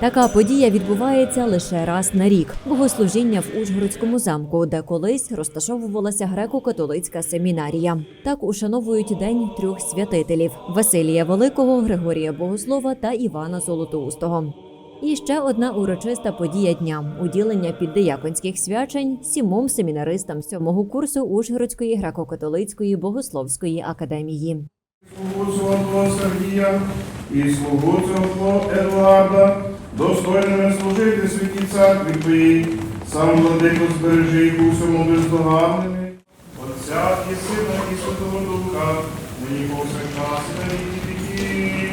Така подія відбувається лише раз на рік. Богослужіння в Ужгородському замку, де колись розташовувалася греко-католицька семінарія. Так ушановують день трьох святителів: Василія Великого, Григорія Богослова та Івана Золотоустого. І ще одна урочиста подія дня уділення піддияконських свячень сімом семінаристам сьомого курсу Ужгородської греко-католицької богословської академії. Слугу Сергія і слугу цього Едуарда, достойними служити святі церкві Твоїй, сам владико збережи їх у всьому бездоганними. Отця і Сина і Святого Духа, нині повсякчас і на віки віків.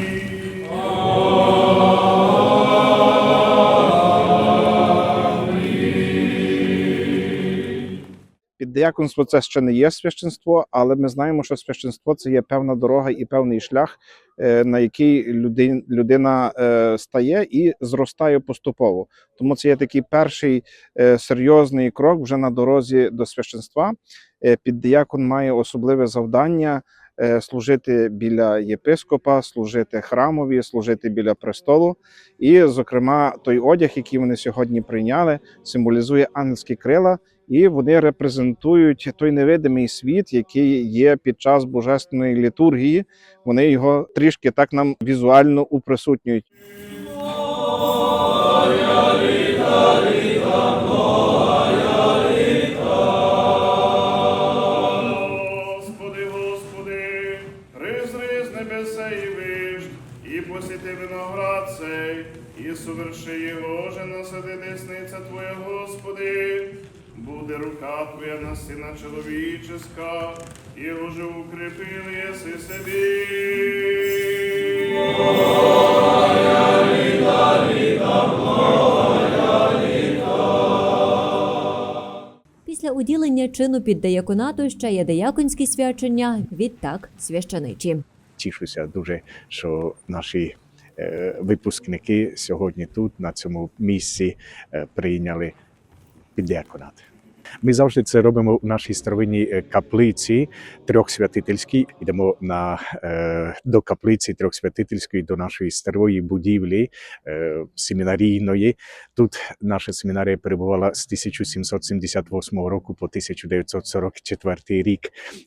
Піддияконство це ще не є священство, але ми знаємо, що священство це є певна дорога і певний шлях, е, на який людин- людина е, стає і зростає поступово. Тому це є такий перший е, серйозний крок вже на дорозі до священства. Е, Піддиякон має особливе завдання. Служити біля єпископа, служити храмові, служити біля престолу. І, зокрема, той одяг, який вони сьогодні прийняли, символізує ангельські крила, і вони репрезентують той невидимий світ, який є під час божественної літургії. Вони його трішки так нам візуально уприсутнюють. Соверши його же насади десниця Твоя, Господи. Буде рука Твоя на сина чоловіческа, і уже укрепили єси собі. Після уділення чину під деяконату ще є деяконські свячення, відтак священичі. тішуся дуже, що наші е, випускники сьогодні тут, на цьому місці, е, прийняли піддяконат. Ми завжди це робимо в нашій старовинній е, каплиці трьохсвятительській. Йдемо на, е, до каплиці трьохсвятительської, до нашої старої будівлі е, семінарійної. Тут наша семінарія перебувала з 1778 року по 1944 рік.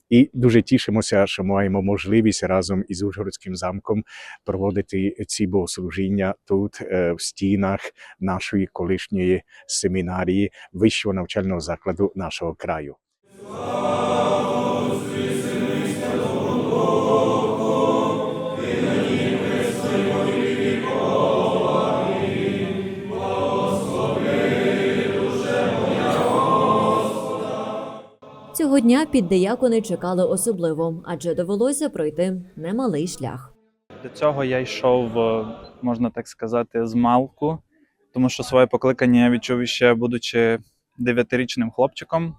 І дуже тішимося, що маємо можливість разом із Ужгородським замком проводити ці богослужіння тут, в стінах нашої колишньої семінарії вищого навчального закладу нашого краю. Цього дня піддеякони чекали особливо, адже довелося пройти немалий шлях. До цього я йшов, е, можна так сказати, з малку, тому що своє покликання я відчув ще будучи дев'ятирічним хлопчиком.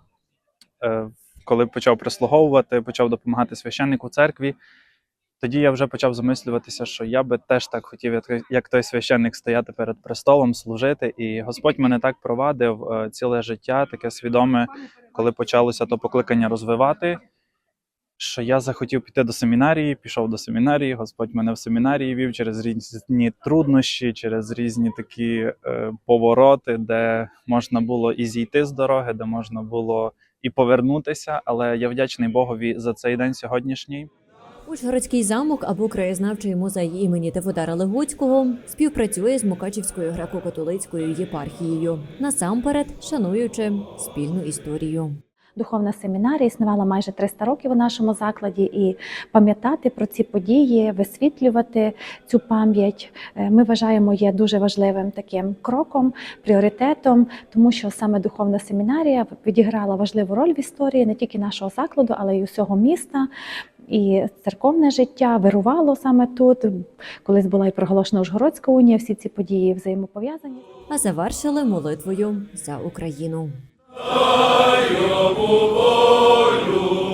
Е, Коли почав прислуговувати, почав допомагати священнику церкві. Тоді я вже почав замислюватися, що я би теж так хотів, як той- священник, стояти перед престолом, служити. І Господь мене так провадив е, ціле життя, таке свідоме, коли почалося то покликання розвивати що я захотів піти до семінарії, пішов до семінарії. Господь мене в семінарії вів через різні труднощі, через різні такі е, повороти, де можна було і зійти з дороги, де можна було і повернутися. Але я вдячний Богові за цей день сьогоднішній. Ужгородський замок або краєзнавчий музей імені Теводара Легоцького співпрацює з Мукачівською греко-католицькою єпархією, насамперед шануючи спільну історію. Духовна семінарія існувала майже 300 років у нашому закладі, і пам'ятати про ці події, висвітлювати цю пам'ять, е, ми вважаємо є дуже важливим таким кроком, пріоритетом, тому що саме духовна семінарія відіграла важливу роль в історії не тільки нашого закладу, але й усього міста. І церковне життя вирувало саме тут. Колись була і проголошена Ужгородська унія. Всі ці події взаємопов'язані. А завершили молитвою за Україну. Йому волю